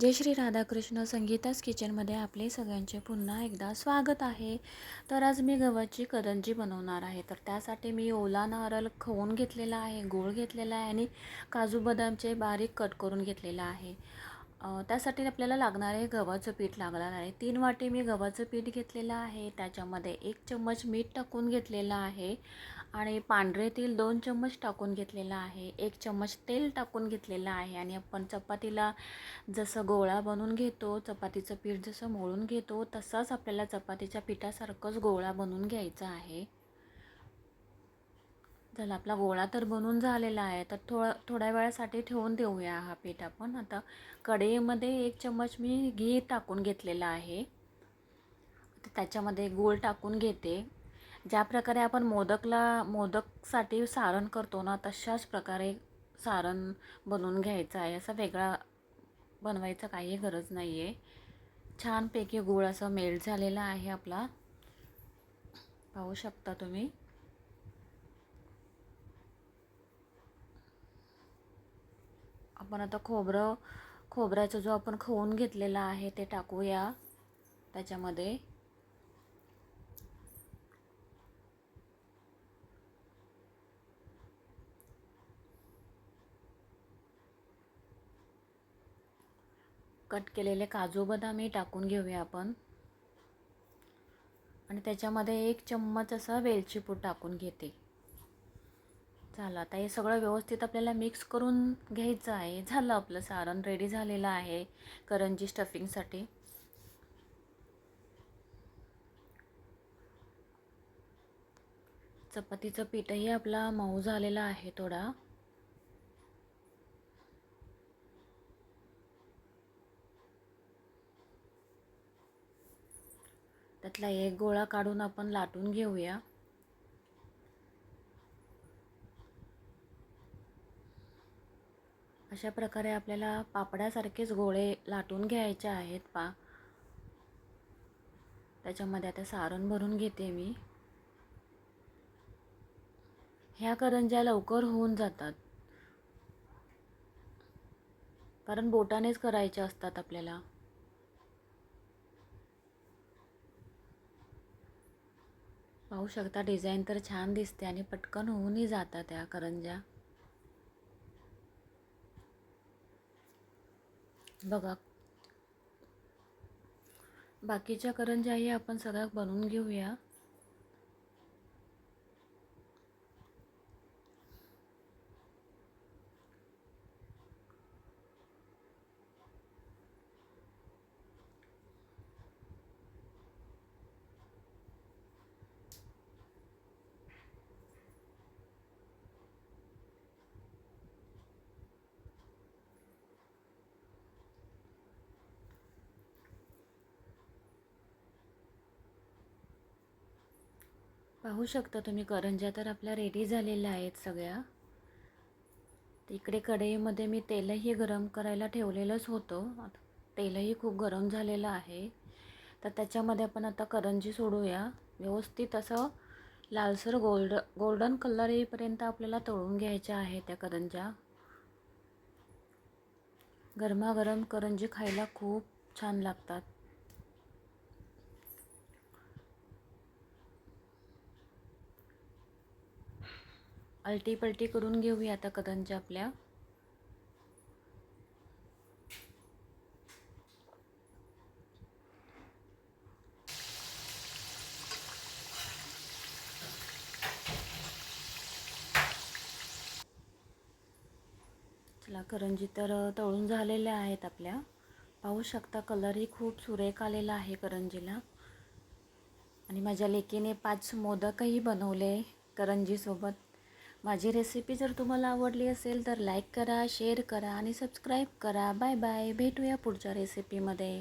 जय श्री राधाकृष्ण संगीताच किचनमध्ये आपले सगळ्यांचे पुन्हा एकदा स्वागत आहे. तर आज मी गव्हाची करंजी बनवणार आहे. तर त्यासाठी मी ओला नारळ खवून घेतलेला आहे गोळ घेतलेला आहे आणि काजू बदामचे बारीक कट करून घेतलेला आहे. त्यासाठी आपल्याला लागणार आहे गव्हाचं पीठ लागणार आहे. तीन वाटी मी गव्हाचं पीठ घेतलेलं आहे. त्याच्यामध्ये एक चम्मच मीठ टाकून घेतलेलं आहे. आणि पांढरे तेल दोन चम्मच टाकून घेतलेलं आहे. एक चम्मच तेल टाकून घेतलेलं आहे आणि आपण चपातीला जसं गोळा बनवून घेतो चपातीचं पीठ जसं मळून घेतो तसाच आपल्याला चपातीच्या पिठासारखंच गोळा बनवून घ्यायचा आहे. चला आपला गोळा तर बनून झालेला आहे तर थोडं थोड्या वेळासाठी ठेवून देऊया हा पीठ आपण. आता कढईमध्ये एक चम्मच मी घी टाकून घेतलेला आहे. त्याच्यामध्ये गूळ टाकून घेते. ज्या प्रकारे आपण मोदकला मोदकसाठी सारण करतो ना तशाच प्रकारे सारण बनवून घ्यायचं आहे. असा वेगळा बनवायचं काही गरज नाही आहे छानपैकी गूळ असं मेल्ट झालेला आहे आपला. पाहू शकता तुम्ही. आपण आता खोबरं खोबऱ्याचा जो आपण खवून घेतलेला आहे ते टाकूया त्याच्यामध्ये. कट केलेले काजू बदामही टाकून घेऊया आपण. आणि त्याच्यामध्ये एक चम्मच असा वेलची पूड टाकून घेते. झालं. आता हे सगळं व्यवस्थित आपल्याला मिक्स करून घ्यायचं आहे. झालं आपलं सारण रेडी झालेलं आहे करंजी स्टफिंगसाठी चपातीचं पीठही आपला मऊ झालेला आहे थोडा. त्यातला एक गोळा काढून आपण लाटून घेऊया. अशा प्रकारे आपल्याला पापड्यासारखेच गोळे लाटून घ्यायचे आहेत पा. त्याच्यामध्ये आता सारण भरून घेते मी. ह्या करंज्या लवकर होऊन जातात. कारण बोटानेच करायच्या असतात आपल्याला. पाहू शकता डिझाईन तर छान दिसते आणि पटकन होऊनही जातात त्या करंज्या. बघा. बाकीच्या करंजाही आपण सगळ्या बनवून घेऊया. पाहू शकता तुम्ही करंज्या तर आपल्या रेडी झालेल्या आहेत सगळ्या. इकडे कढईमध्ये मी तेलही गरम करायला ठेवलेलंच होतं. तेलही खूप गरम झालेलं आहे. तर त्याच्यामध्ये आपण आता करंजी सोडूया. व्यवस्थित असं लालसर गोल्ड गोल्डन कलर येईपर्यंत आपल्याला तळून घ्यायच्या आहे त्या करंज्या. गरमागरम करंजी खायला खूप छान लागतात. अलटी पलटी करून घेऊया आता करंज्या आपल्या. चला करंजी तर तळून झालेल्या आहेत आपल्या. पाहू शकता कलरही खूप सुरेख आलेला आहे करंजीला. आणि माझ्या लेकीने पाच मोदकही बनवले करंजीसोबत. माझी रेसिपी जर तुम्हाला आवडली असेल तर लाईक करा शेअर करा आणि सबस्क्राईब करा. बाय बाय भेटूया पुढच्या रेसिपीमध्ये